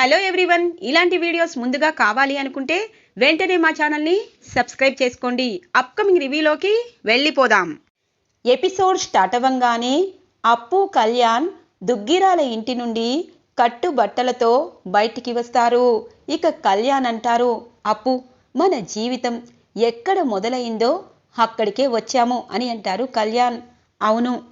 Hello everyone ఇలాంటి videos ముందుగా కావాలి అనుకుంటే వెంటనే మా ఛానల్ని సబ్స్క్రైబ్ చేసుకోండి. అప్కమింగ్ రివ్యూలోకి వెళ్ళిపోదాం. ఎపిసోడ్ స్టార్ట్ అవ్వంగానే అప్పు కళ్యాణ్ దుగ్గిరాల ఇంటి నుండి కట్టు బట్టలతో బయటికి వస్తారు. ఇక కళ్యాణ్ అంటారు అప్పు మన జీవితం ఎక్కడ మొదలైందో అక్కడికే వచ్చాము అని అంటారు కళ్యాణ్. అవును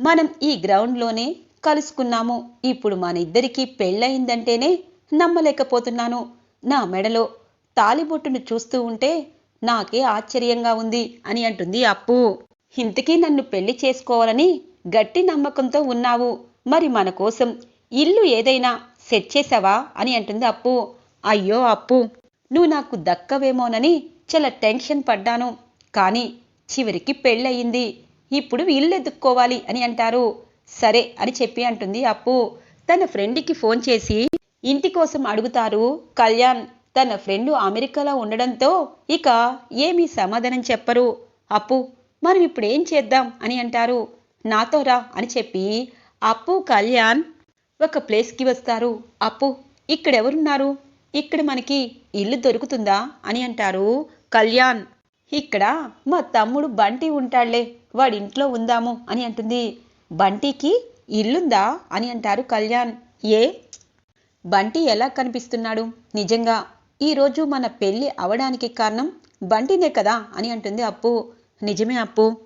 మనం ఈ గ్రౌండ్లోనే కలుసుకున్నాము. ఇప్పుడు మన ఇద్దరికీ పెళ్ళయిందంటేనే నమ్మలేకపోతున్నాను. నా మెడలో తాలిబొట్టును చూస్తూ ఉంటే నాకే ఆశ్చర్యంగా ఉంది అని అంటుంది అప్పు. ఇంతకీ నన్ను పెళ్ళి చేసుకోవాలని గట్టి నమ్మకంతో ఉన్నావు. మరి మన కోసం ఇల్లు ఏదైనా సెట్ చేసావా అని అంటుంది అప్పు. అయ్యో అప్పు నువ్వు నాకు దక్కవేమోనని చాలా టెన్షన్ పడ్డాను. కానీ చివరికి పెళ్ళయింది. ఇప్పుడు ఇల్లు ఎదుక్కోవాలి అని అంటారు. సరే అని చెప్పి అంటుంది. అప్పు తన ఫ్రెండ్కి ఫోన్ చేసి ఇంటి కోసం అడుగుతారు. కళ్యాణ్ తన ఫ్రెండ్ అమెరికాలో ఉండడంతో ఇక ఏమీ సమాధానం చెప్పరు. అప్పు మనం ఇప్పుడు ఏం చేద్దాం? అని అంటారు. నాతో రా అని చెప్పి అప్పు కళ్యాణ్ ఒక ప్లేస్కి వస్తారు. అప్పు ఇక్కడెవరున్నారు? ఇక్కడ మనకి ఇల్లు దొరుకుతుందా? అని అంటారు. కళ్యాణ్ ఇక్కడ మా తమ్ముడు బంటి ఉంటాడులే వాడింట్లో ఉందాము అని అంటుంది. బంటికి ఇల్లుందా అని అంటారు కళ్యాణ్. ఏ? బంటి ఎలా కనిపిస్తున్నాడు? నిజంగా ఈరోజు మన పెళ్ళి అవడానికి కారణం బంటినే కదా అని అంటుంది అప్పు. నిజమే అప్పు.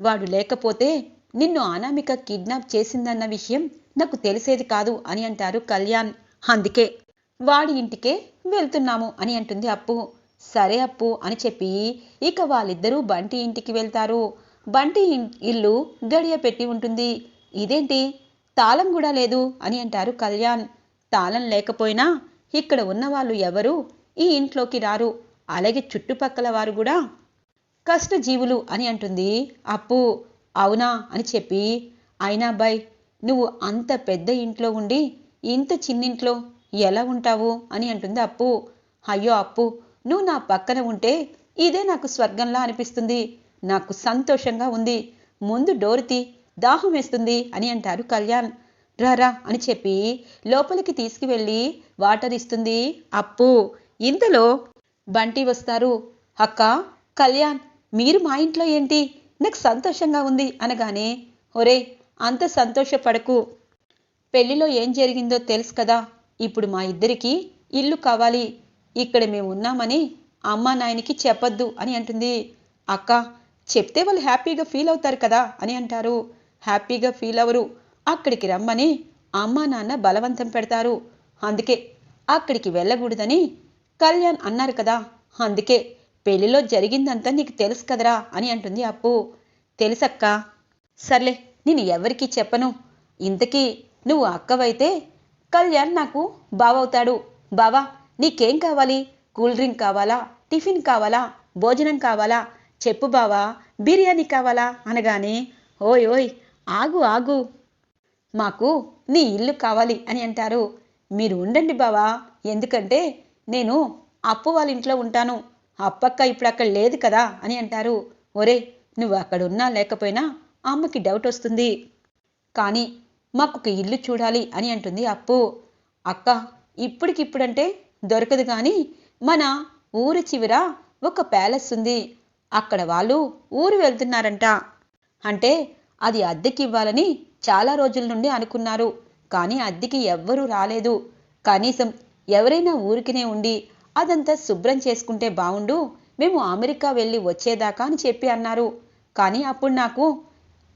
వాడు లేకపోతే నిన్ను అనామిక కిడ్నాప్ చేసిందన్న విషయం నాకు తెలిసేది కాదు అని అంటారు కళ్యాణ్. అందుకే వాడి ఇంటికే వెళ్తున్నాము అని అంటుంది అప్పు. సరే అప్పు అని చెప్పి ఇక వాళ్ళిద్దరూ బంటి ఇంటికి వెళ్తారు. బంటి ఇల్లు గడియ పెట్టి ఉంటుంది. ఇదేంటి? తాళం కూడా లేదు అని అంటారు కళ్యాణ్. తాళం లేకపోయినా ఇక్కడ ఉన్న వాళ్ళు ఎవరు? ఈ ఇంట్లోకి రారు. అలాగే చుట్టుపక్కల వారు కూడా. కష్టజీవులు అని అంటుంది అప్పు. అవునా అని చెప్పి. అయినా బాయ్ నువ్వు అంత పెద్ద ఇంట్లో ఉండి ఇంత చిన్నింట్లో ఎలా ఉంటావు అని అంటుంది అప్పు. అయ్యో అప్పు నువ్వు నా పక్కన ఉంటే ఇదే నాకు స్వర్గంలా అనిపిస్తుంది. నాకు సంతోషంగా ఉంది. ముందు డోరుతి దాహం వేస్తుంది అని అంటారు కళ్యాణ్. రారా అని చెప్పి లోపలికి తీసుకువెళ్ళి వాటర్ ఇస్తుంది. అప్పు ఇంతలో బంటి వస్తారు. అక్క కళ్యాణ్ మీరు మా ఇంట్లో ఏంటి? నాకు సంతోషంగా ఉంది అనగానే ఒరే అంత సంతోషపడకు. పెళ్ళిలో ఏం జరిగిందో తెలుసు కదా. ఇప్పుడు మా ఇద్దరికి ఇల్లు కావాలి. ఇక్కడ మేము ఉన్నామని అమ్మా నాయనకి చెప్పొద్దు అని అంటుంది. అక్క చెప్తే వాళ్ళు హ్యాపీగా ఫీల్ అవుతారు కదా అని అంటారు. హ్యాపీగా ఫీల్ అవరు. అక్కడికి రమ్మని అమ్మ నాన్న బలవంతం పెడతారు. అందుకే అక్కడికి వెళ్ళకూడదని కళ్యాణ్ అన్నారు కదా. అందుకే పెళ్ళిలో జరిగిందంతా నీకు తెలుసు కదరా అని అంటుంది అప్పు. తెలుసక్క. సర్లే నేను ఎవరికీ చెప్పను. ఇంతకీ నువ్వు అక్కవైతే కళ్యాణ్ నాకు బావవుతాడు. బావా నీకేం కావాలి? కూల్ డ్రింక్ కావాలా? టిఫిన్ కావాలా? భోజనం కావాలా? చెప్పు బావా బిర్యానీ కావాలా? అనగానే ఓయ్ ఓయ్ ఆగు ఆగు. మాకు నీ ఇల్లు కావాలి అని అంటారు. మీరు ఉండండి బావా ఎందుకంటే నేను అప్పు వాళ్ళ ఇంట్లో ఉంటాను. అప్పక్క ఇప్పుడు అక్కడ లేదు కదా అని అంటారు. ఒరే నువ్వు అక్కడ ఉన్నా లేకపోయినా అమ్మకి డౌట్ వస్తుంది. కానీ మాకు ఒక ఇల్లు చూడాలి అని అంటుంది అప్పు. అక్క ఇప్పటికిప్పుడంటే దొరకదు కానీ మన ఊరి చివర ఒక ప్యాలెస్ ఉంది. అక్కడ వాళ్ళు ఊరు వెళ్తున్నారంట. అంటే అది అద్దెకి ఇవ్వాలని చాలా రోజుల నుండి అనుకున్నారు. కానీ అద్దెకి ఎవ్వరూ రాలేదు. కనీసం ఎవరైనా ఊరికినే ఉండి అదంతా శుభ్రం చేసుకుంటే బావుండు మేము అమెరికా వెళ్ళి వచ్చేదాకా అని చెప్పి అన్నారు. కానీ అప్పుడు నాకు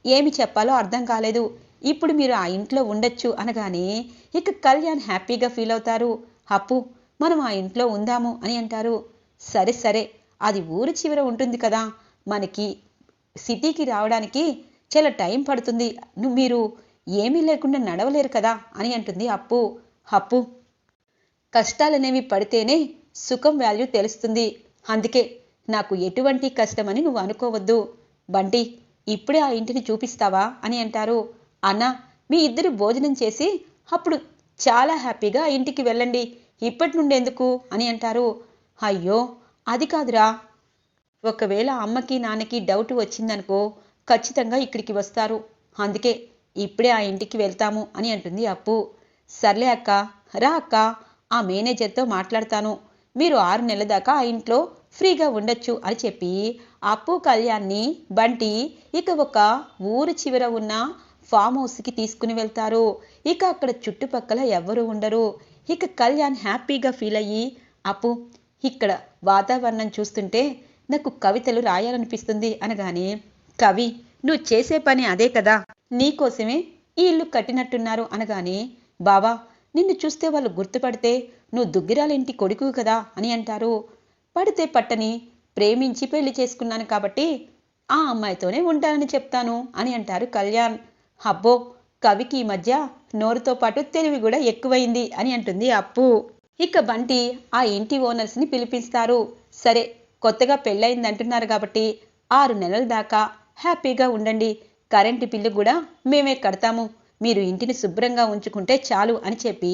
ఏమి చెప్పాలో అర్థం కాలేదు. ఇప్పుడు మీరు ఆ ఇంట్లో ఉండొచ్చు అనగానే ఇక కళ్యాణ్ హ్యాపీగా ఫీల్ అవుతారు. అప్పు మనం ఆ ఇంట్లో ఉందాము అని అంటారు. సరే సరే అది ఊరి చివర ఉంటుంది కదా. మనకి సిటీకి రావడానికి చాలా టైం పడుతుంది. మీరు ఏమీ లేకుండా నడవలేరు కదా అని అంటుంది అప్పు. అప్పు కష్టాలనేవి పడితేనే సుఖం వాల్యూ తెలుస్తుంది. అందుకే నాకు ఎటువంటి కష్టమని నువ్వు అనుకోవద్దు. బంటి ఇప్పుడే ఆ ఇంటిని చూపిస్తావా అని అంటారు. అన్న మీ ఇద్దరు భోజనం చేసి అప్పుడు చాలా హ్యాపీగా ఇంటికి వెళ్ళండి. ఇప్పటి నుండి ఎందుకు అని అంటారు. అయ్యో అది కాదురా. ఒకవేళ అమ్మకి నాన్నకి డౌట్ వచ్చిందనుకో ఖచ్చితంగా ఇక్కడికి వస్తారు. అందుకే ఇప్పుడే ఆ ఇంటికి వెళ్తాము అని అంటుంది అప్పు. సర్లే అక్క రా అక్క ఆ మేనేజర్తో మాట్లాడతాను. మీరు ఆరు నెలల దాకా ఆ ఇంట్లో ఫ్రీగా ఉండొచ్చు అని చెప్పి అప్పు కళ్యాణ్ని బంటి ఇక ఒక ఊరు చివర ఉన్న ఫామ్ హౌస్కి తీసుకుని వెళ్తారు. ఇక అక్కడ చుట్టుపక్కల ఎవ్వరూ ఉండరు. ఇక కళ్యాణ్ హ్యాపీగా ఫీల్ అయ్యి అప్పు ఇక్కడ వాతావరణం చూస్తుంటే నాకు కవితలు రాయాలనిపిస్తుంది అనగానే కవి నువ్వు చేసే పని అదే కదా నీకోసమే ఈ ఇల్లు కట్టినట్టున్నారు అనగానే బావా నిన్ను చూస్తే వాళ్ళు గుర్తుపడితే నువ్వు దుగ్గిరాలింటి కొడుకు కదా అని అంటారు. పడితే పట్టని ప్రేమించి పెళ్ళి చేసుకున్నాను కాబట్టి ఆ అమ్మాయితోనే ఉంటానని చెప్తాను అని అంటారు కళ్యాణ్. అబ్బో కవికి ఈ మధ్య నోరుతో పాటు తెలివి కూడా ఎక్కువైంది అని అంటుంది అప్పు. ఇక బంటి ఆ ఇంటి ఓనర్స్ని పిలిపిస్తారు. సరే కొత్తగా పెళ్ళయిందంటున్నారు కాబట్టి ఆరు నెలల దాకా హ్యాపీగా ఉండండి. కరెంటు బిల్లు కూడా మేమే కడతాము. మీరు ఇంటిని శుభ్రంగా ఉంచుకుంటే చాలు అని చెప్పి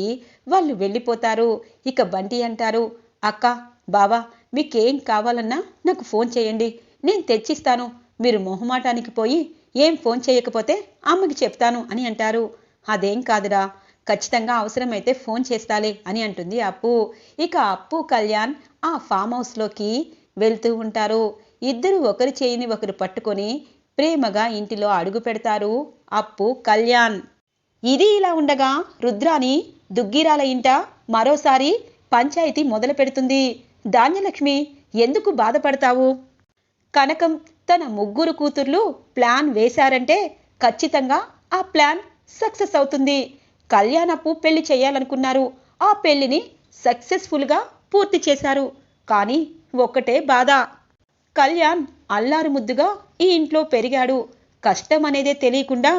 వాళ్ళు వెళ్ళిపోతారు. ఇక బంటి అంటారు అక్క బావా మీకేం కావాలన్నా నాకు ఫోన్ చేయండి. నేను తెచ్చిస్తాను. మీరు మొహమాటానికి పోయి ఏం ఫోన్ చేయకపోతే అమ్మకి చెప్తాను అని అంటారు. అదేం కాదురా ఖచ్చితంగా అవసరమైతే ఫోన్ చేస్తాలే అని అంటుంది అప్పు. ఇక అప్పు కళ్యాణ్ ఆ ఫామ్ హౌస్లోకి వెళ్తూ ఉంటారు. ఇద్దరు ఒకరి చేయిని ఒకరు పట్టుకొని ప్రేమగా ఇంటిలో అడుగు పెడతారు అప్పు కళ్యాణ్. ఇది ఇలా ఉండగా రుద్రాని దుగ్గిరాల ఇంట మరోసారి పంచాయతీ మొదలు పెడుతుంది. ధాన్యలక్ష్మి ఎందుకు బాధపడతావు? కనకం తన ముగ్గురు కూతుర్లు ప్లాన్ వేశారంటే ఖచ్చితంగా ఆ ప్లాన్ సక్సెస్ అవుతుంది. కళ్యాణపు పెళ్ళి చేయాలనుకున్నారు. ఆ పెళ్ళిని సక్సెస్ఫుల్గా పూర్తి చేశారు. కానీ ఒక్కటే బాధ. కళ్యాణ్ అల్లారు ముద్దుగా ఈ ఇంట్లో పెరిగాడు. కష్టం అనేదే తెలియకుండా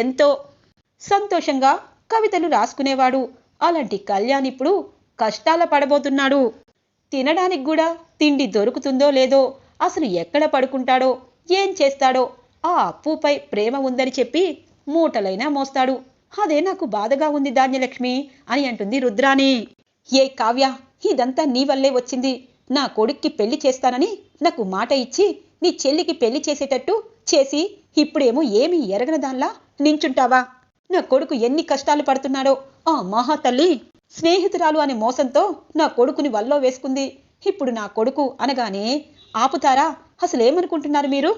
ఎంతో సంతోషంగా కవితలు రాసుకునేవాడు. అలాంటి కళ్యాణ్ ఇప్పుడు కష్టాల పడబోతున్నాడు. తినడానికి కూడా తిండి దొరుకుతుందో లేదో అసలు ఎక్కడ పడుకుంటాడో ఏం చేస్తాడో ఆ అప్పుపై ప్రేమ ఉందని చెప్పి మూటలైనా మోస్తాడు. అదే నాకు బాధగా ఉంది ధాన్యలక్ష్మి అని అంటుంది రుద్రాణి. ఏ కావ్య ఇదంతా నీ వల్లే వచ్చింది. నా కొడుక్కి పెళ్ళి చేస్తానని నాకు మాట ఇచ్చి నీ చెల్లికి పెళ్ళి చేసేటట్టు చేసి ఇప్పుడేమో ఏమీ ఎరగని దానిలా నించుంటావా? నా కొడుకు ఎన్ని కష్టాలు పడుతున్నాడో ఆ మహాతల్లి. స్నేహితురాలు అనే మోసంతో నా కొడుకుని వల్లో వేసుకుంది. ఇప్పుడు నా కొడుకు అనగానే ఆపుతారా? అసలేమనుకుంటున్నారు మీరు?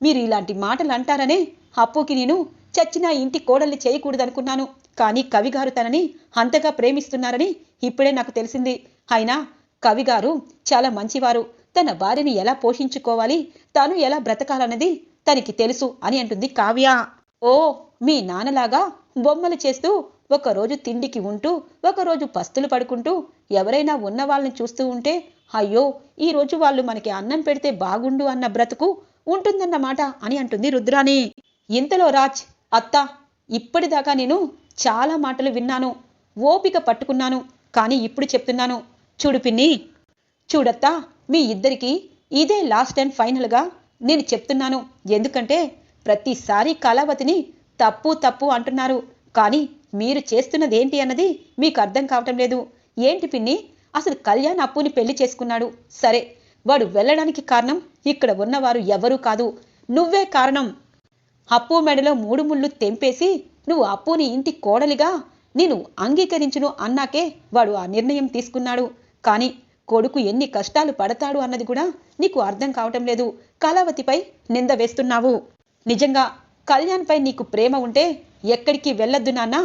మీరు ఇలాంటి మాటలు అంటారనే అప్పుకి నేను చచ్చిన ఇంటి కోడల్ని చేయకూడదనుకున్నాను. కానీ కవిగారు తనని అంతగా ప్రేమిస్తున్నారని ఇప్పుడే నాకు తెలిసింది. అయినా కవిగారు చాలా మంచివారు. తన భార్యని ఎలా పోషించుకోవాలి? తాను ఎలా బ్రతకాలన్నది తనకి తెలుసు అని అంటుంది కావ్య. ఓ మీ నాన్నలాగా బొమ్మలు చేస్తూ ఒకరోజు తిండికి ఉంటూ ఒకరోజు పస్తులు పడుకుంటూ ఎవరైనా ఉన్న వాళ్ళని చూస్తూ ఉంటే అయ్యో ఈ రోజు వాళ్ళు మనకి అన్నం పెడితే బాగుండు అన్న బ్రతుకు ఉంటుందన్నమాట అని అంటుంది రుద్రాణి. ఇంతలో రాజ్ అత్త ఇప్పటిదాకా నేను చాలా మాటలు విన్నాను ఓపిక పట్టుకున్నాను కానీ ఇప్పుడు చెప్తున్నాను. చూడు పిన్ని చూడత్తా మీ ఇద్దరికి ఇదే లాస్ట్ అండ్ ఫైనల్గా నేను చెప్తున్నాను. ఎందుకంటే ప్రతిసారి కళావతిని తప్పు తప్పు అంటున్నారు. కానీ మీరు చేస్తున్నది ఏంటి అన్నది మీకు అర్థం కావటం లేదు. ఏంటి పిన్ని అసలు కళ్యాణ్ అప్పుని పెళ్ళి చేసుకున్నాడు. సరే వాడు వెళ్ళడానికి కారణం ఇక్కడ ఉన్నవారు ఎవరూ కాదు. నువ్వే కారణం. అప్పు మెడలో మూడు ముళ్ళు తెంపేసి నువ్వు అప్పుని ఇంటి కోడలిగా నేను అంగీకరించును అన్నాకే వాడు ఆ నిర్ణయం తీసుకున్నాడు. కానీ కొడుకు ఎన్ని కష్టాలు పడతాడు అన్నది కూడా నీకు అర్థం కావటం లేదు. కళావతిపై నింద వేస్తున్నావు. నిజంగా కళ్యాణ్పై నీకు ప్రేమ ఉంటే ఎక్కడికి వెళ్ళొద్దు నాన్న.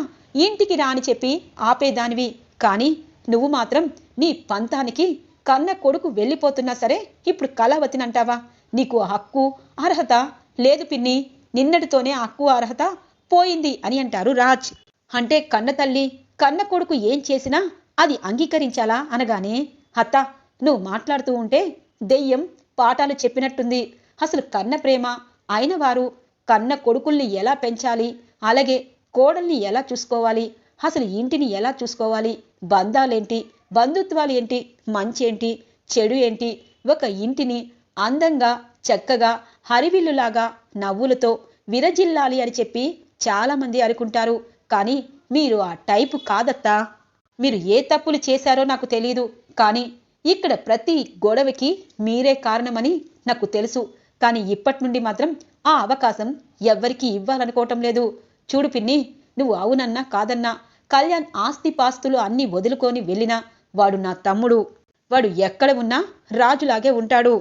ఇంటికి రాని చెప్పి ఆపేదానివి. కానీ నువ్వు మాత్రం నీ పంతానికి కన్న కొడుకు వెళ్ళిపోతున్నా సరే ఇప్పుడు కళావతిని అంటావా నీకు ఆ హక్కు అర్హత లేదు పిన్ని. నిన్నటితోనే హక్కు అర్హత పోయింది అని అంటారు రాజ్. అంటే కన్న తల్లి కన్న కొడుకు ఏం చేసినా అది అంగీకరించాలా అనగానే అత్త నువ్వు మాట్లాడుతూ ఉంటే దెయ్యం పాఠాలు చెప్పినట్టుంది. అసలు కన్న ప్రేమ అయిన వారు కన్న కొడుకుల్ని ఎలా పెంచాలి? అలాగే కోడల్ని ఎలా చూసుకోవాలి? అసలు ఇంటిని ఎలా చూసుకోవాలి? బంధాలేంటి? బంధుత్వాలు ఏంటి మంచి ఏంటి చెడు ఏంటి? ఒక ఇంటిని అందంగా చక్కగా హరివిల్లులాగా నవ్వులతో విరజిల్లాలి అని చెప్పి చాలామంది అనుకుంటారు. కానీ మీరు ఆ టైపు కాదత్తా. మీరు ఏ తప్పులు చేశారో నాకు తెలియదు కానీ ఇక్కడ ప్రతి గొడవకి మీరే కారణమని నాకు తెలుసు. కానీ ఇప్పటి నుండి మాత్రం ఆ అవకాశం ఎవ్వరికీ ఇవ్వాలనుకోవటం లేదు. చూడు పిన్ని నువ్వు అవునన్నా కాదన్నా కళ్యాణ్ ఆస్తిపాస్తులు అన్నీ వదులుకొని వెళ్ళినా వాడు నా తమ్ముడు. వాడు ఎక్కడ ఉన్నా రాజులాగే ఉంటాడు.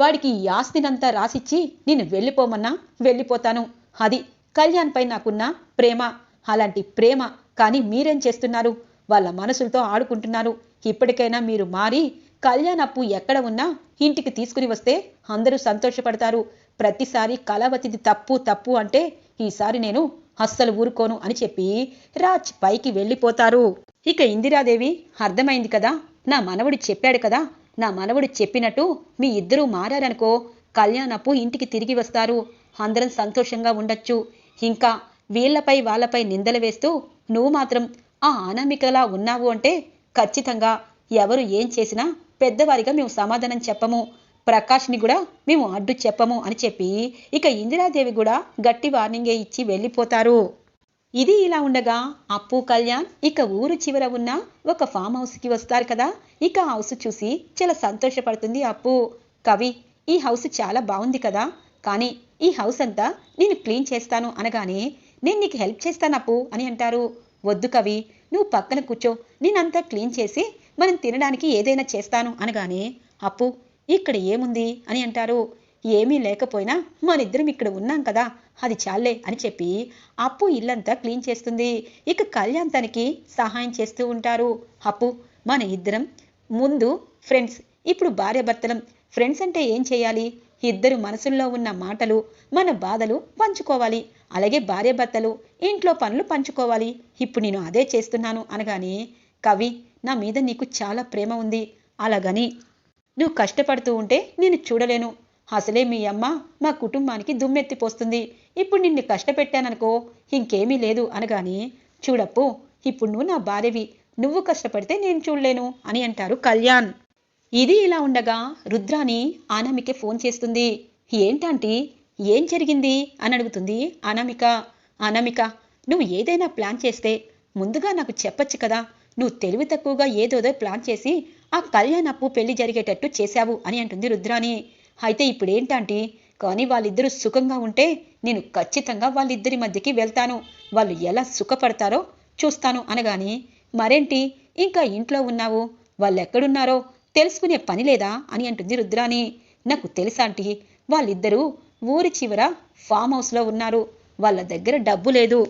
వాడికి ఈ ఆస్తినంతా రాసిచ్చి నేను వెళ్ళిపోమన్నా వెళ్ళిపోతాను. అది కళ్యాణ్పై నాకున్న ప్రేమ. అలాంటి ప్రేమ కానీ మీరేం చేస్తున్నారు? వాళ్ళ మనసులతో ఆడుకుంటున్నారు. ఇప్పటికైనా మీరు మారి కళ్యాణ్ అప్పు ఎక్కడ ఉన్నా ఇంటికి తీసుకుని వస్తే అందరూ సంతోషపడతారు. ప్రతిసారి కళావతిది తప్పు తప్పు అంటే ఈసారి నేను అస్సలు ఊరుకోను అని చెప్పి రాజ్ పైకి వెళ్ళిపోతారు. ఇక ఇందిరాదేవి అర్థమైంది కదా? నా మనవడు చెప్పాడు కదా? నా మనవడు చెప్పినట్టు మీ ఇద్దరూ మారారనుకో కళ్యాణపు ఇంటికి తిరిగి వస్తారు. అందరం సంతోషంగా ఉండొచ్చు. ఇంకా వీళ్ళపై వాళ్ళపై నిందలు వేస్తూ నువ్వు మాత్రం ఆ అనామికలా ఉన్నావు అంటే ఖచ్చితంగా ఎవరు ఏం చేసినా పెద్దవారిగా మేము సమాధానం చెప్పము. ప్రకాష్ని కూడా మేము అడ్డు చెప్పము అని చెప్పి ఇక ఇందిరాదేవి కూడా గట్టి వార్నింగే ఇచ్చి వెళ్ళిపోతారు. ఇది ఇలా ఉండగా అప్పు కళ్యాణ్ ఇక ఊరు చివర ఉన్న ఒక ఫామ్ హౌస్కి వస్తారు కదా. ఇక ఆ హౌస్ చూసి చాలా సంతోషపడుతుంది అప్పు. కవి ఈ హౌస్ చాలా బాగుంది కదా. కానీ ఈ హౌస్ అంతా నేను క్లీన్ చేస్తాను అనగానే నేను నీకు హెల్ప్ చేస్తాను అప్పు అని అంటారు. వద్దు కవి నువ్వు పక్కన కూర్చో. నేనంతా క్లీన్ చేసి మనం తినడానికి ఏదైనా చేస్తాను అనగానే అప్పు ఇక్కడ ఏముంది అని అంటారు. ఏమీ లేకపోయినా మనిద్దరం ఇక్కడ ఉన్నాం కదా అది చాలే అని చెప్పి అప్పు ఇల్లంతా క్లీన్ చేస్తుంది. ఇక కళ్యాణ్ తనకి సహాయం చేస్తూ ఉంటారు. అప్పు మన ఇద్దరం. ముందు ఫ్రెండ్స్ ఇప్పుడు భార్యాభర్తలం. ఫ్రెండ్స్ అంటే ఏం చేయాలి? ఇద్దరు మనసుల్లో ఉన్న మాటలు మన బాధలు పంచుకోవాలి. అలాగే భార్యాభర్తలు ఇంట్లో పనులు పంచుకోవాలి. ఇప్పుడు నేను అదే చేస్తున్నాను అనగానే కవి నా మీద నీకు చాలా ప్రేమ ఉంది. అలాగని నువ్వు కష్టపడుతూ ఉంటే నేను చూడలేను. అసలే మీ అమ్మ మా కుటుంబానికి దుమ్మెత్తిపోస్తుంది. ఇప్పుడు నిన్ను కష్టపెట్టాననుకో ఇంకేమీ లేదు అనగాని చూడప్పు ఇప్పుడు నువ్వు నా భార్యవి. నువ్వు కష్టపడితే నేను చూడలేను అని అంటారు కళ్యాణ్. ఇది ఇలా ఉండగా రుద్రాని అనామికే ఫోన్ చేస్తుంది. ఏంటంటీ ఏం జరిగింది? అని అడుగుతుంది అనామిక. అనామిక నువ్వు ఏదైనా ప్లాన్ చేస్తే ముందుగా నాకు చెప్పచ్చు కదా. నువ్వు తెలివి తక్కువగా ఏదోదో ప్లాన్ చేసి ఆ కళ్యాణ్ అప్పు పెళ్ళి జరిగేటట్టు చేశావు అని అంటుంది రుద్రాని అయితే ఇప్పుడు ఏంటంటే కానీ వాళ్ళిద్దరూ సుఖంగా ఉంటే నేను ఖచ్చితంగా వాళ్ళిద్దరి మధ్యకి వెళ్తాను. వాళ్ళు ఎలా సుఖపడతారో చూస్తాను అనగాని మరేంటి? ఇంకా ఇంట్లో ఉన్నావు? వాళ్ళెక్కడున్నారో? తెలుసుకునే పని లేదా? అని అంటుంది రుద్రాని నాకు తెలుసా ఆంటీ వాళ్ళిద్దరూ ఊరి చివర ఫామ్ హౌస్లో ఉన్నారు. వాళ్ళ దగ్గర డబ్బు లేదు.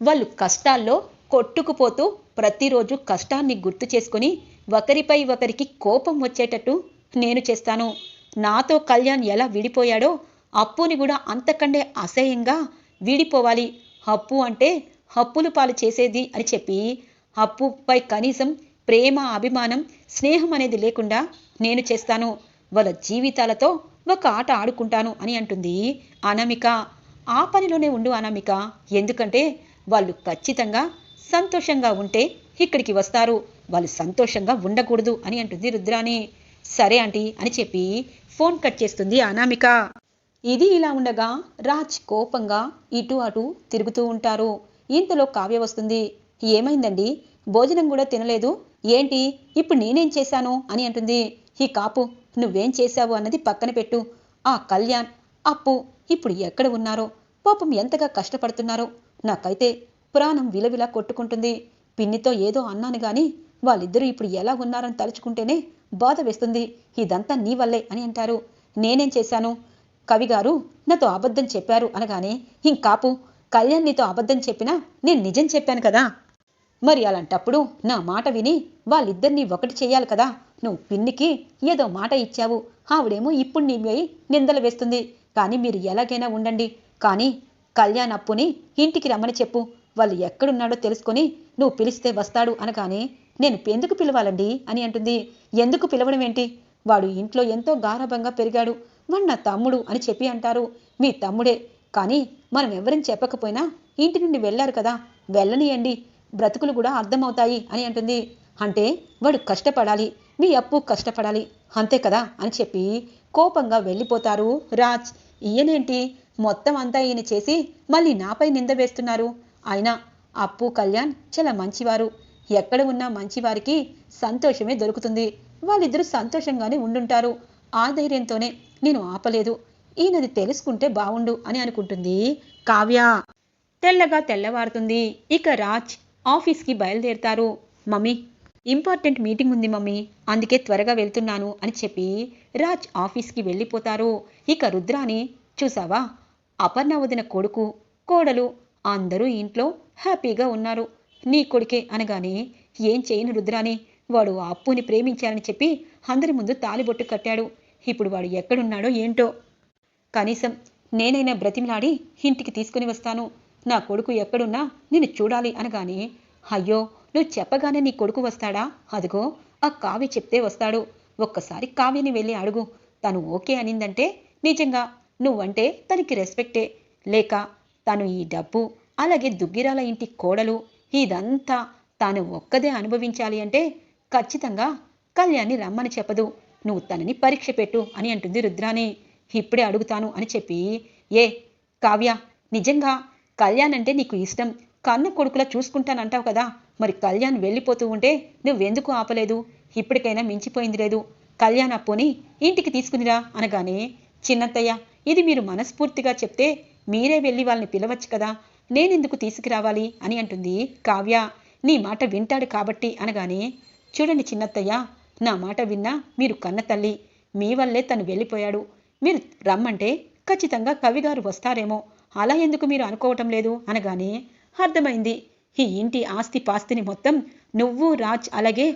వాళ్ళు కష్టాల్లో కొట్టుకుపోతూ ప్రతిరోజు కష్టాన్ని గుర్తు చేసుకుని ఒకరిపై ఒకరికి కోపం వచ్చేటట్టు నేను చేస్తాను. నాతో కళ్యాణ్ ఎలా విడిపోయాడో అప్పుని కూడా అంతకంటే అసహ్యంగా విడిపోవాలి. హప్పు అంటే హప్పులు పాలు చేసేది అని చెప్పి అప్పుపై కనీసం ప్రేమ అభిమానం స్నేహం అనేది లేకుండా నేను చేస్తాను. వాళ్ళ జీవితాలతో ఒక ఆట ఆడుకుంటాను అని అంటుంది అనామిక. ఆ పనిలోనే ఉండు అనామిక. ఎందుకంటే వాళ్ళు ఖచ్చితంగా సంతోషంగా ఉంటే ఇక్కడికి వస్తారు. వాళ్ళు సంతోషంగా ఉండకూడదు అని అంటుంది రుద్రాణి. సరే ఆంటీ అని చెప్పి ఫోన్ కట్ చేస్తుంది అనామిక. ఇది ఇలా ఉండగా రాజ్ కోపంగా ఇటు అటు తిరుగుతూ ఉంటారు. ఇంతలో కావ్య వస్తుంది. ఏమైందండి? భోజనం కూడా తినలేదు. ఏంటి? ఇప్పుడు నేనేం చేశాను? అని అంటుంది. ఈ కాపు నువ్వేం చేశావు అన్నది పక్కన పెట్టు. ఆ కళ్యాణ్ అప్పు ఇప్పుడు ఎక్కడ ఉన్నారో? పాపం ఎంతగా కష్టపడుతున్నారో? నాకైతే ప్రాణం విలవిలా కొట్టుకుంటుంది. పిన్నితో ఏదో అన్నాను గాని వాళ్ళిద్దరూ ఇప్పుడు ఎలా ఉన్నారని తలుచుకుంటేనే బాధ వేస్తుంది. ఇదంతా నీ వల్లే అని అంటారు. నేనేం చేశాను? కవిగారు నాతో అబద్ధం చెప్పారు అనగానే ఇంకాపు కళ్యాణ్ నీతో అబద్ధం చెప్పినా నేను నిజం చెప్పాను కదా. మరి అలాంటప్పుడు నా మాట విని వాళ్ళిద్దరినీ ఒకటి చేయాలి కదా. నువ్వు పిన్నికి ఏదో మాట ఇచ్చావు. ఆవిడేమో ఇప్పుడు నీపై నిందలు వేస్తుంది. కానీ మీరు ఎలాగైనా ఉండండి. కానీ కళ్యాణ్ అప్పుని ఇంటికి రమ్మని చెప్పు. వాళ్ళు ఎక్కడున్నాడో తెలుసుకొని నువ్వు పిలిస్తే వస్తాడు అనగానే నేను ఎందుకు పిలవాలండి? అని అంటుంది. ఎందుకు పిలవడం ఏంటి? వాడు ఇంట్లో ఎంతో గారభంగా పెరిగాడు. వాడు నా తమ్ముడు అని చెప్పి అంటారు. మీ తమ్ముడే. కానీ మనం ఎవరిని చెప్పకపోయినా ఇంటి నుండి వెళ్ళారు కదా వెళ్ళనియండి. బ్రతుకులు కూడా అర్థమవుతాయి అని అంటుంది. అంటే వాడు కష్టపడాలి. మీ అప్పు కష్టపడాలి. అంతే కదా అని చెప్పి కోపంగా వెళ్ళిపోతారు రాజ్. ఈయనేంటి? మొత్తం అంతా ఈయన చేసి మళ్ళీ నాపై నింద వేస్తున్నారు. అయినా అప్పు కళ్యాణ్ చాలా మంచివారు. ఎక్కడ ఉన్నా మంచివారికి సంతోషమే దొరుకుతుంది. వాళ్ళిద్దరూ సంతోషంగానే ఉండుంటారు. ఆ ధైర్యంతోనే నేను ఆపలేదు. ఈయనది తెలుసుకుంటే బావుండు అని అనుకుంటుంది కావ్య. తెల్లగా తెల్లవారుతుంది. ఇక రాజ్ ఆఫీస్కి బయలుదేరుతారు. మమ్మీ ఇంపార్టెంట్ మీటింగ్ ఉంది మమ్మీ. అందుకే త్వరగా వెళ్తున్నాను అని చెప్పి రాజ్ ఆఫీస్కి వెళ్ళిపోతారు. ఇక రుద్రాని చూసావా? అపర్ణ వదిన కొడుకు కోడలు అందరూ ఇంట్లో హ్యాపీగా ఉన్నారు. నీ కొడుకే అనగానే ఏం చేయను రుద్రాని? వాడు ఆ అప్పుని ప్రేమించాలని చెప్పి అందరి ముందు తాలిబొట్టు కట్టాడు. ఇప్పుడు వాడు ఎక్కడున్నాడో ఏంటో? కనీసం నేనైనా బ్రతిమలాడి ఇంటికి తీసుకుని వస్తాను. నా కొడుకు ఎక్కడున్నా నేను చూడాలి అనగానే అయ్యో నువ్వు చెప్పగానే నీ కొడుకు వస్తాడా? అదిగో ఆ కావ్య చెప్తే వస్తాడు. ఒక్కసారి కావ్యని వెళ్ళి అడుగు. తను ఓకే అనిందంటే నిజంగా. నువ్వంటే తనకి రెస్పెక్టే లేక తను ఈ డబ్బు అలాగే దుగ్గిరాల ఇంటి కోడలు ఇదంతా తాను ఒక్కదే అనుభవించాలి అంటే ఖచ్చితంగా కళ్యాణ్ని రమ్మని చెప్పదు. నువ్వు తనని పరీక్ష పెట్టు అని అంటుంది రుద్రాని ఇప్పుడే అడుగుతాను అని చెప్పి ఏ కావ్య నిజంగా కళ్యాణ్ అంటే నీకు ఇష్టం. కన్న కొడుకులా చూసుకుంటానంటావు కదా. మరి కళ్యాణ్ వెళ్ళిపోతూ ఉంటే నువ్వెందుకు ఆపలేదు? ఇప్పటికైనా మించిపోయింది లేదు. కళ్యాణ్ అప్పుని ఇంటికి తీసుకునిరా అనగానే చిన్నత్తయ్య ఇది మీరు మనస్ఫూర్తిగా చెప్తే మీరే వెళ్ళి వాళ్ళని పిలవచ్చు కదా. నేనెందుకు తీసుకురావాలి? అని అంటుంది కావ్య. నీ మాట వింటాడు కాబట్టి అనగానే చూడండి చిన్నత్తయ్య నా మాట విన్నా మీరు కన్న తల్లి. మీ వల్లే తను వెళ్ళిపోయాడు. మీరు రమ్మంటే ఖచ్చితంగా కవిగారు వస్తారేమో. అలా ఎందుకు మీరు అనుకోవటం లేదు? అనగానే అర్థమైంది. ఈ ఇంటి ఆస్తి పాస్తిని మొత్తం నువ్వు రాజ్ అలాగే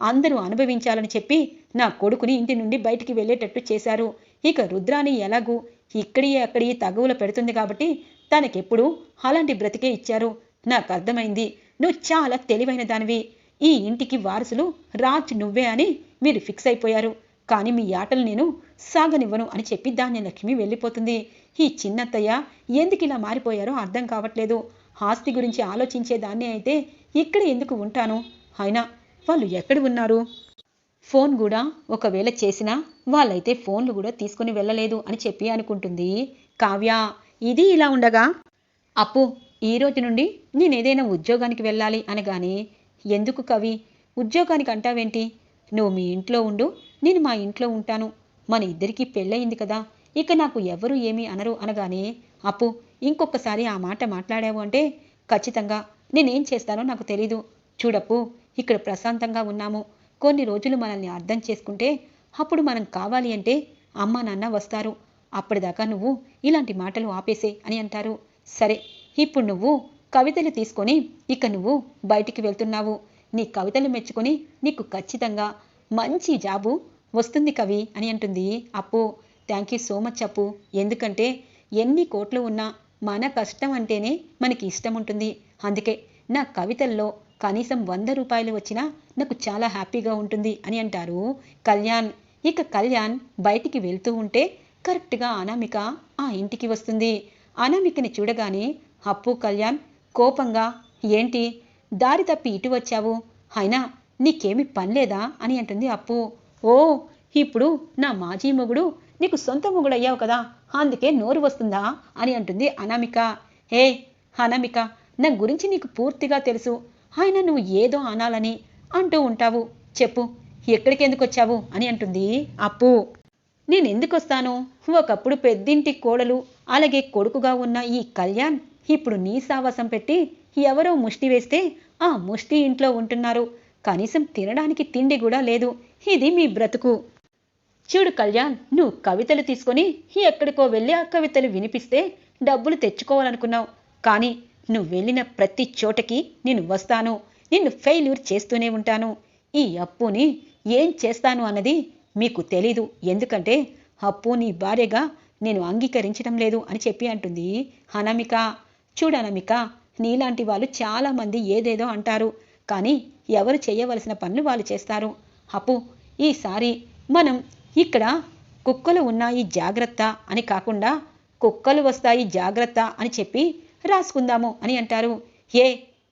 అందరూ అనుభవించాలని చెప్పి నా కొడుకుని ఇంటి నుండి బయటికి వెళ్ళేటట్టు చేశారు. ఇక రుద్రాని ఎలాగూ ఇక్కడి అక్కడి తగువులు పెడుతుంది కాబట్టి తనకెప్పుడు అలాంటి బ్రతికే ఇచ్చారు నాకు అర్థమైంది. నువ్వు చాలా తెలివైన దానివి. ఈ ఇంటికి వారసులు రాజ్ నువ్వే అని మీరు ఫిక్స్ అయిపోయారు. కానీ మీ ఆటలు నేను సాగనివ్వను అని చెప్పి ధాన్యలక్ష్మి వెళ్ళిపోతుంది. ఈ చిన్నత్తయ్య ఎందుకు ఇలా మారిపోయారో అర్థం కావట్లేదు. ఆస్తి గురించి ఆలోచించేదాన్ని అయితే ఇక్కడ ఎందుకు ఉంటాను? అయినా వాళ్ళు ఎక్కడ ఉన్నారు? ఫోన్ కూడా ఒకవేళ చేసినా వాళ్ళైతే ఫోన్లు కూడా తీసుకుని వెళ్ళలేదు అని చెప్పి అనుకుంటుంది కావ్య. ఇది ఇలా ఉండగా అప్పు ఈ రోజు నుండి నేను ఏదైనా ఉద్యోగానికి వెళ్ళాలి అనగానే ఎందుకు కవి? ఉద్యోగానికి అంటావేంటి? నువ్వు మీ ఇంట్లో ఉండు నేను మా ఇంట్లో ఉంటాను. మన ఇద్దరికీ పెళ్ళయింది కదా ఇక నాకు ఎవరు ఏమీ అనరు అనగానే అప్పు ఇంకొకసారి ఆ మాట మాట్లాడావు అంటే ఖచ్చితంగా నేనేం చేస్తానో నాకు తెలీదు. చూడప్పు ఇక్కడ ప్రశాంతంగా ఉన్నాము. కొన్ని రోజులు మనల్ని అర్థం చేసుకుంటే అప్పుడు మనం కావాలి అంటే అమ్మ నాన్న వస్తారు. అప్పటిదాకా నువ్వు ఇలాంటి మాటలు ఆపేసే అని అంటారు. సరే ఇప్పుడు నువ్వు కవితలు తీసుకొని ఇక నువ్వు బయటికి వెళ్తున్నావు. నీ కవితలు మెచ్చుకొని నీకు ఖచ్చితంగా మంచి జాబు వస్తుంది కవి అని అంటుంది అప్పు. థ్యాంక్ యూ సో మచ్ అప్పు. ఎందుకంటే ఎన్ని కోట్లు ఉన్నా మన కష్టం అంటేనే మనకి ఇష్టం ఉంటుంది. అందుకే నా కవితల్లో కనీసం వంద రూపాయలు వచ్చినా నాకు చాలా హ్యాపీగా ఉంటుంది అని అంటారు కళ్యాణ్. ఇక కళ్యాణ్ బయటికి వెళ్తూ ఉంటే కరెక్ట్గా అనామిక ఆ ఇంటికి వస్తుంది. అనామికని చూడగానే అప్పు కళ్యాణ్ కోపంగా ఏంటి? దారి తప్పి ఇటు వచ్చావు? అయినా నీకేమి పనిలేదా అని అంటుంది అప్పు. ఓ ఇప్పుడు నా మాజీ మొగుడు నీకు సొంత మొగుడు అయ్యావు కదా అందుకే నోరు వస్తుందా? అని అంటుంది అనామిక. ఏ అనామిక నా గురించి నీకు పూర్తిగా తెలుసు. ఆయన నువ్వు ఏదో అనాలని అంటూ ఉంటావు. చెప్పు ఎక్కడికి ఎందుకు వచ్చావు? అని అంటుంది అప్పు. నేను ఎందుకు వస్తాను ఒకప్పుడు పెద్దింటి కోడలు అలాగే కొడుకుగా ఉన్న ఈ కళ్యాణ్ ఇప్పుడు నీ సావాసం పెట్టి ఎవరో ముష్టి వేస్తే ఆ ముష్టి ఇంట్లో ఉంటున్నారు. కనీసం తినడానికి తిండి కూడా లేదు. ఇది మీ బ్రతుకు. చూడు కళ్యాణ్ నువ్వు కవితలు తీసుకొని ఎక్కడికో వెళ్ళి ఆ కవితలు వినిపిస్తే డబ్బులు తెచ్చుకోవాలనుకున్నావు. కానీ నువ్వు వెళ్ళిన ప్రతి చోటకి నేను వస్తాను. నిన్ను ఫెయిల్యూర్ చేస్తూనే ఉంటాను. ఈ అప్పుని ఏం చేస్తాను అన్నది మీకు తెలీదు. ఎందుకంటే అప్పు నీ భార్యగా నేను అంగీకరించడం లేదు అని చెప్పి అంటుంది. అనామిక చూడనమిక నీలాంటి వాళ్ళు చాలామంది ఏదేదో అంటారు. కానీ ఎవరు చేయవలసిన పనులు వాళ్ళు చేస్తారు. అప్పు ఈసారి మనం ఇక్కడ కుక్కలు ఉన్నాయి జాగ్రత్త అని కాకుండా కుక్కలు వస్తాయి జాగ్రత్త అని చెప్పి రాసుకుందాము అని అంటారు. ఏ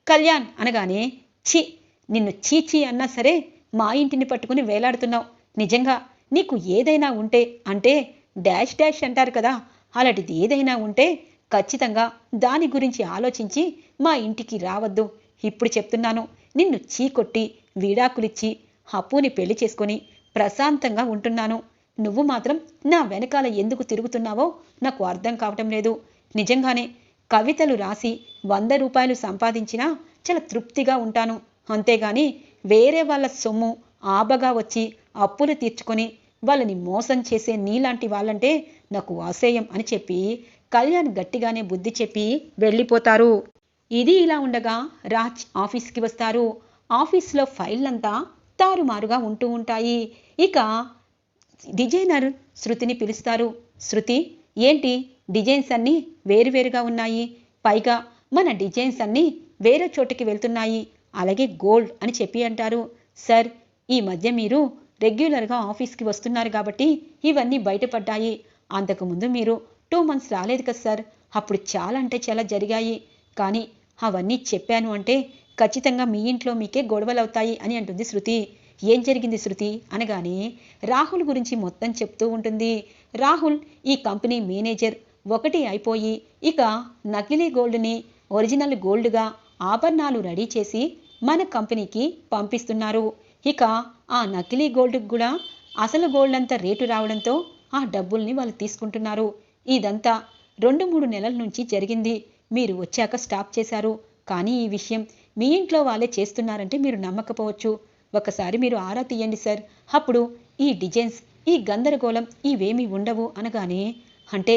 కళ్యాణ్ అనగానే ఛీ నిన్ను చీచి అన్నా సరే మా ఇంటిని పట్టుకుని వేలాడుతున్నావు. నిజంగా నీకు ఏదైనా ఉంటే అంటే డాష్ డాష్ అంటారు కదా అలాంటిది ఏదైనా ఉంటే ఖచ్చితంగా దాని గురించి ఆలోచించి మా ఇంటికి రావద్దు. ఇప్పుడు చెప్తున్నాను నిన్ను చీకొట్టి వీడాకులిచ్చి అప్పుని పెళ్ళి చేసుకొని ప్రశాంతంగా ఉంటున్నాను. నువ్వు మాత్రం నా వెనకాల ఎందుకు తిరుగుతున్నావో నాకు అర్థం కావటం లేదు. నిజంగానే కవితలు రాసి వంద రూపాయలు సంపాదించినా చాలా తృప్తిగా ఉంటాను. అంతేగాని వేరే వాళ్ళ సొమ్ము ఆబగా వచ్చి అప్పులు తీర్చుకొని వాళ్ళని మోసం చేసే నీలాంటి వాళ్ళంటే నాకు అసేయం అని చెప్పి కళ్యాణ్ గట్టిగానే బుద్ధి చెప్పి వెళ్ళిపోతారు. ఇది ఇలా ఉండగా రాజ్ ఆఫీస్కి వస్తారు. ఆఫీస్లో ఫైళ్ళంతా తారుమారుగా ఉంటూ ఉంటాయి. ఇక డిజైనర్ శృతిని పిలుస్తారు. శృతి ఏంటి? డిజైన్స్ అన్నీ వేరువేరుగా ఉన్నాయి. పైగా మన డిజైన్స్ అన్నీ వేరే చోటికి వెళ్తున్నాయి. అలాగే గోల్డ్ అని చెప్పి అంటారు. సార్ ఈ మధ్య మీరు రెగ్యులర్గా ఆఫీస్కి వస్తున్నారు కాబట్టి ఇవన్నీ బయటపడ్డాయి. అంతకుముందు మీరు టూ మంత్స్ రాలేదు కదా సార్. అప్పుడు చాలా అంటే చాలా జరిగాయి. కానీ అవన్నీ చెప్పాను అంటే ఖచ్చితంగా మీ ఇంట్లో మీకే గొడవలు అవుతాయి అని అంటుంది శృతి. ఏం జరిగింది శృతి? అనగానే రాహుల్ గురించి మొత్తం చెప్తూ ఉంటుంది. రాహుల్ ఈ కంపెనీ మేనేజర్ ఒకటి అయిపోయి ఇక నకిలీ గోల్డ్ని ఒరిజినల్ గోల్డ్గా ఆభరణాలు రెడీ చేసి మన కంపెనీకి పంపిస్తున్నారు. ఇక ఆ నకిలీ గోల్డ్కి కూడా అసలు గోల్డ్ అంత రేటు రావడంతో ఆ డబ్బుల్ని వాళ్ళు తీసుకుంటున్నారు. ఇదంతా రెండు మూడు నెలల నుంచి జరిగింది. మీరు వచ్చాక స్టాప్ చేశారు. కానీ ఈ విషయం మీ ఇంట్లో వాళ్ళే చేస్తున్నారంటే మీరు నమ్మకపోవచ్చు. ఒకసారి మీరు ఆరా తీయండి సార్. అప్పుడు ఈ డిజైన్స్ ఈ గందరగోళం ఇవేమీ ఉండవు అనగానే అంటే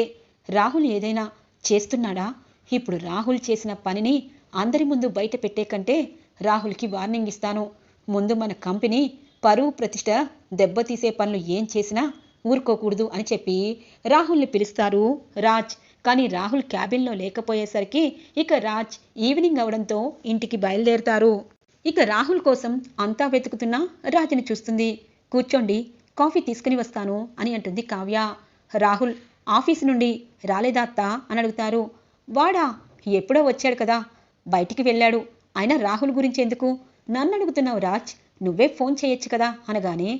రాహుల్ ఏదైనా చేస్తున్నాడా? ఇప్పుడు రాహుల్ చేసిన పనిని అందరి ముందు బయట పెట్టే కంటే రాహుల్కి వార్నింగ్ ఇస్తాను. ముందు మన కంపెనీ పరువు ప్రతిష్ట దెబ్బతీసే పనులు ఏం చేసినా ఊరుకోకూడదు అని చెప్పి రాహుల్ని పిలుస్తారు. రాజ్ కానీ రాహుల్ క్యాబిన్లో లేకపోయేసరికి ఇక రాజ్ ఈవినింగ్ అవడంతో ఇంటికి బయలుదేరుతారు. ఇక రాహుల్ కోసం అంతా వెతుకుతున్న రాజుని చూస్తుంది. కూర్చోండి కాఫీ తీసుకుని వస్తాను అని అంటుంది కావ్య. రాహుల్ ఆఫీస్ నుండి రాలేదా అత్తా అని అడుగుతారు. వాడా ఎప్పుడో వచ్చాడు కదా బయటికి వెళ్ళాడు. అయినా రాహుల్ గురించి ఎందుకు? నన్ను అడుగుతున్నావు రాజ్ నువ్వే ఫోన్ చేయొచ్చు కదా అనగానే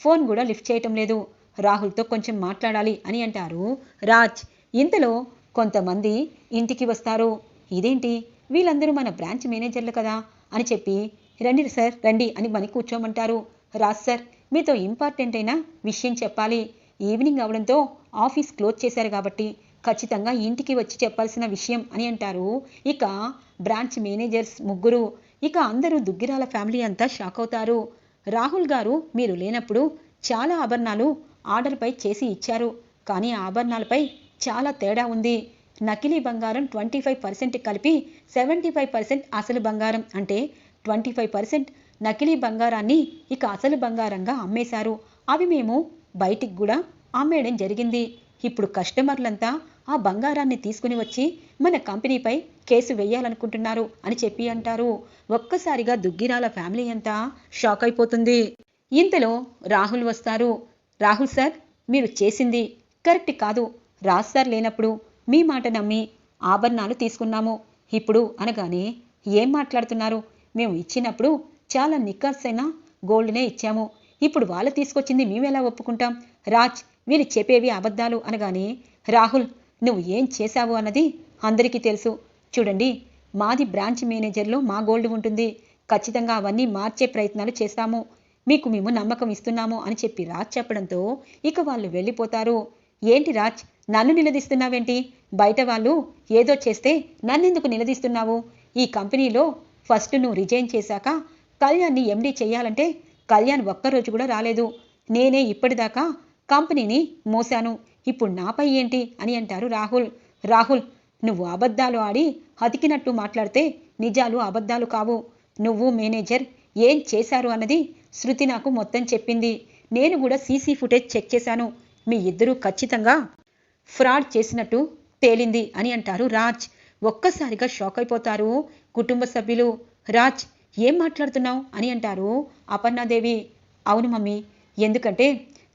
ఫోన్ కూడా లిఫ్ట్ చేయటం లేదు. రాహుల్తో కొంచెం మాట్లాడాలి అని అంటారు. రాజ్ ఇంతలో కొంతమంది ఇంటికి వస్తారు. ఇదేంటి? వీళ్ళందరూ మన బ్రాంచ్ మేనేజర్లు కదా అని చెప్పి రండి సార్ రండి అని మని కూర్చోమంటారు. రాజ్ సార్ మీతో ఇంపార్టెంట్ అయిన విషయం చెప్పాలి. ఈవినింగ్ అవడంతో ఆఫీస్ క్లోజ్ చేశారు కాబట్టి ఖచ్చితంగా ఇంటికి వచ్చి చెప్పాల్సిన విషయం అని అంటారు. ఇక బ్రాంచ్ మేనేజర్స్ ముగ్గురు ఇక అందరూ దుగ్గిరాల ఫ్యామిలీ అంతా షాక్ అవుతారు. రాహుల్ గారు మీరు లేనప్పుడు చాలా ఆభరణాలు ఆర్డర్పై చేసి ఇచ్చారు. కానీ ఆ ఆభరణాలపై చాలా తేడా ఉంది. నకిలీ బంగారం ట్వంటీ ఫైవ్ పర్సెంట్ కలిపి సెవెంటీ ఫైవ్ పర్సెంట్ అసలు బంగారం అంటే ట్వంటీ ఫైవ్ పర్సెంట్ నకిలీ బంగారాన్ని ఇక అసలు బంగారంగా అమ్మేశారు. అవి మేము బయటికి కూడా అమ్మేయడం జరిగింది. ఇప్పుడు కస్టమర్లంతా ఆ బంగారాన్ని తీసుకుని వచ్చి మన కంపెనీపై కేసు వేయాలనుకుంటున్నారు అని చెప్పి అంటారు. ఒక్కసారిగా దుగ్గిరాల ఫ్యామిలీ అంతా షాక్ అయిపోతుంది. ఇంతలో రాహుల్ వస్తారు. రాహుల్ సార్ మీరు చేసింది కరెక్ట్ కాదు. రాజ్ సార్ లేనప్పుడు మీ మాట నమ్మి ఆభరణాలు తీసుకున్నాము. ఇప్పుడు అనగానే ఏం మాట్లాడుతున్నారు? మేము ఇచ్చినప్పుడు చాలా నిక్కర్సైన గోల్డ్నే ఇచ్చాము. ఇప్పుడు వాళ్ళు తీసుకొచ్చింది మేమెలా ఒప్పుకుంటాం? రాజ్ వీళ్ళు చెప్పేవి అబద్ధాలు అనగానే రాహుల్ నువ్వు ఏం చేశావు అన్నది అందరికీ తెలుసు. చూడండి మాది బ్రాంచ్ మేనేజర్లో మా గోల్డ్ ఉంటుంది. ఖచ్చితంగా అవన్నీ మార్చే ప్రయత్నాలు చేస్తాము. మీకు మేము నమ్మకం ఇస్తున్నాము అని చెప్పి రాజ్ చెప్పడంతో ఇక వాళ్ళు వెళ్ళిపోతారు. ఏంటి రాజ్ నన్ను నిలదీస్తున్నావేంటి? బయట వాళ్ళు ఏదో చేస్తే నన్నెందుకు నిలదీస్తున్నావు? ఈ కంపెనీలో ఫస్ట్ నువ్వు రిజైన్ చేశాక కళ్యాణ్ని ఎండీ చేయాలంటే కళ్యాణ్ ఒక్కరోజు కూడా రాలేదు. నేనే ఇప్పటిదాకా కంపెనీని మోసాను ఇప్పుడు నాపై ఏంటి అని అంటారు రాహుల్. రాహుల్ నువ్వు అబద్ధాలు ఆడి హతికినట్టు మాట్లాడితే నిజాలు అబద్ధాలు కావు. నువ్వు మేనేజర్ ఏం చేశారు అన్నది శృతి నాకు మొత్తం చెప్పింది. నేను కూడా సీసీ ఫుటేజ్ చెక్ చేశాను. మీ ఇద్దరూ ఖచ్చితంగా ఫ్రాడ్ చేసినట్టు తేలింది అని అంటారు రాజ్. ఒక్కసారిగా షాక్ అయిపోతారు కుటుంబ సభ్యులు. రాజ్ ఏం మాట్లాడుతున్నావు అని అంటారు అపర్ణాదేవి. అవును మమ్మీ ఎందుకంటే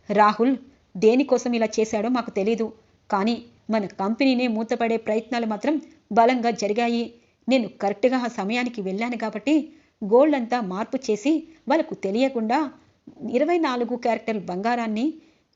రాహుల్ దేనికోసం ఇలా చేశాడో మాకు తెలీదు. కానీ మన కంపెనీనే మూతపడే ప్రయత్నాలు మాత్రం బలంగా జరిగాయి. నేను కరెక్ట్గా ఆ సమయానికి వెళ్ళాను కాబట్టి గోల్డ్ అంతా మార్పు చేసి వాళ్ళకు తెలియకుండా ఇరవై నాలుగు క్యారెక్టర్ బంగారాన్ని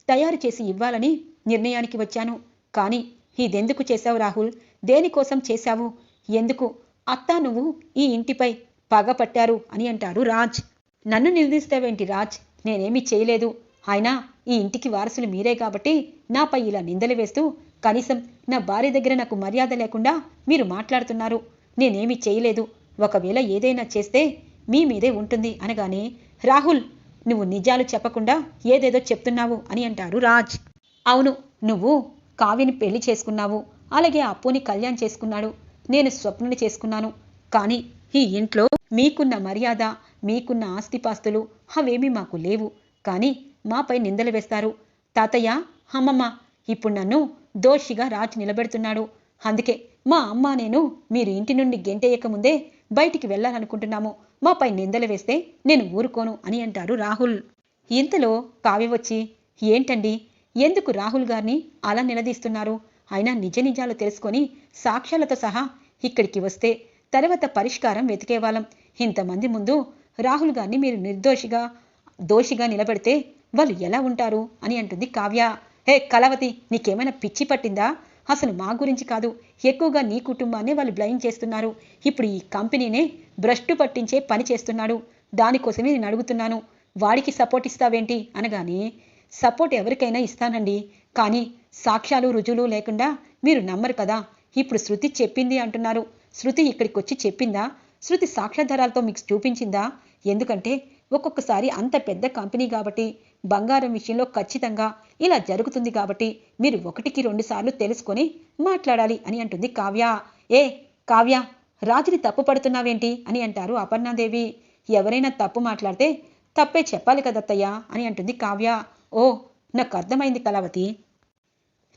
తయారు చేసి ఇవ్వాలని నిర్ణయానికి వచ్చాను. కానీ ఇదెందుకు చేశావు రాహుల్? దేనికోసం చేశావు? ఎందుకు? అత్తా నువ్వు ఈ ఇంటిపై పగ పట్టారు అని అంటారు రాజ్. నన్ను నిలదీస్తావేంటి రాజ్? నేనేమీ చేయలేదు. అయినా ఈ ఇంటికి వారసులు మీరే కాబట్టి నాపై ఇలా నిందలు వేస్తూ కనీసం నా భార్య దగ్గర నాకు మర్యాద లేకుండా మీరు మాట్లాడుతున్నారు. నేనేమీ చేయలేదు. ఒకవేళ ఏదైనా చేస్తే మీ మీదే ఉంటుంది అనగానే రాహుల్ నువ్వు నిజాలు చెప్పకుండా ఏదేదో చెప్తున్నావు అని అంటారు రాజ్. అవును నువ్వు కావ్యని పెళ్ళి చేసుకున్నావు. అలాగే అప్పుని కళ్యాణ్ చేసుకున్నాడు. నేను స్వప్నని చేసుకున్నాను. కానీ ఈ ఇంట్లో మీకున్న మర్యాద మీకున్న ఆస్తిపాస్తులు అవేమీ మాకు లేవు. కానీ మాపై నిందలు వేస్తారు. తాతయ్య అమ్మమ్మ ఇప్పుడు నన్ను దోషిగా రాజు నిలబెడుతున్నాడు. అందుకే మా అమ్మ నేను మీరు ఇంటి నుండి గెంటేయకముందే బయటికి వెళ్ళాలనుకుంటున్నాము. మాపై నిందలు వేస్తే నేను ఊరుకోను అని అంటారు రాహుల్. ఇంతలో కావ్య వచ్చి ఏంటండి ఎందుకు రాహుల్ గారిని అలా నిలదీస్తున్నారు? అయినా నిజ నిజాలు తెలుసుకొని సాక్ష్యాలతో సహా ఇక్కడికి వస్తే తర్వాత పరిష్కారం వెతికేవాళ్ళం. ఇంతమంది ముందు రాహుల్ గారిని మీరు నిర్దోషిగా దోషిగా నిలబెడితే వాళ్ళు ఎలా ఉంటారు అని అంటుంది కావ్య. హే కలవతి నీకేమైనా పిచ్చి పట్టిందా? అసలు మా గురించి కాదు. ఎక్కువగా నీ కుటుంబాన్ని వాళ్ళు బ్లైమ్ చేస్తున్నారు. ఇప్పుడు ఈ కంపెనీనే భ్రష్టు పట్టించే పని చేస్తున్నాడు. దానికోసమే నేను అడుగుతున్నాను. వాడికి సపోర్ట్ ఇస్తావేంటి? అనగానే సపోర్ట్ ఎవరికైనా ఇస్తానండి. కానీ సాక్ష్యాలు రుజువులు లేకుండా మీరు నమ్మరు కదా. ఇప్పుడు శృతి చెప్పింది అంటున్నారు. శృతి ఇక్కడికి వచ్చి చెప్పిందా? శృతి సాక్ష్యాధారాలతో మీకు చూపించిందా? ఎందుకంటే ఒక్కొక్కసారి అంత పెద్ద కంపెనీ కాబట్టి బంగారం విషయంలో ఖచ్చితంగా ఇలా జరుగుతుంది కాబట్టి మీరు ఒకటికి రెండుసార్లు తెలుసుకొని మాట్లాడాలి అని అంటుంది కావ్య. ఏ కావ్య రాజుని తప్పు పడుతున్నావేంటి అని అంటారు అపర్ణాదేవి. ఎవరైనా తప్పు మాట్లాడితే తప్పే చెప్పాలి కదత్తయ్య అని అంటుంది కావ్య. ఓ నాకు అర్థమైంది కళావతి.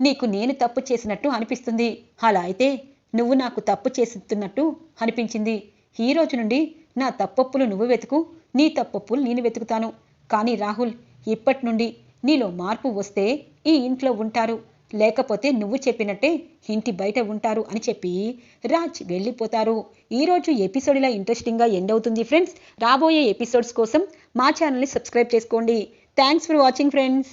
నీకు నేను తప్పు చేసినట్టు అనిపిస్తుంది. అలా అయితే నువ్వు నాకు తప్పు చేస్తున్నట్టు అనిపించింది. ఈ రోజు నుండి నా తప్పప్పులు నువ్వు వెతుకు నీ తప్పప్పులు నేను వెతుకుతాను. కానీ రాహుల్ ఇప్పటి నుండి నీలో మార్పు వస్తే ఈ ఇంట్లో ఉంటారు. లేకపోతే నువ్వు చెప్పినట్టే ఇంటి బయట ఉంటారు అని చెప్పి రాజ్ వెళ్ళిపోతారు. ఈరోజు ఎపిసోడ్ ఇలా ఇంట్రెస్టింగ్గా ఎండ్ అవుతుంది ఫ్రెండ్స్ రాబోయే ఎపిసోడ్స్ కోసం మా ఛానల్ని సబ్స్క్రైబ్ చేసుకోండి. Thanks for watching friends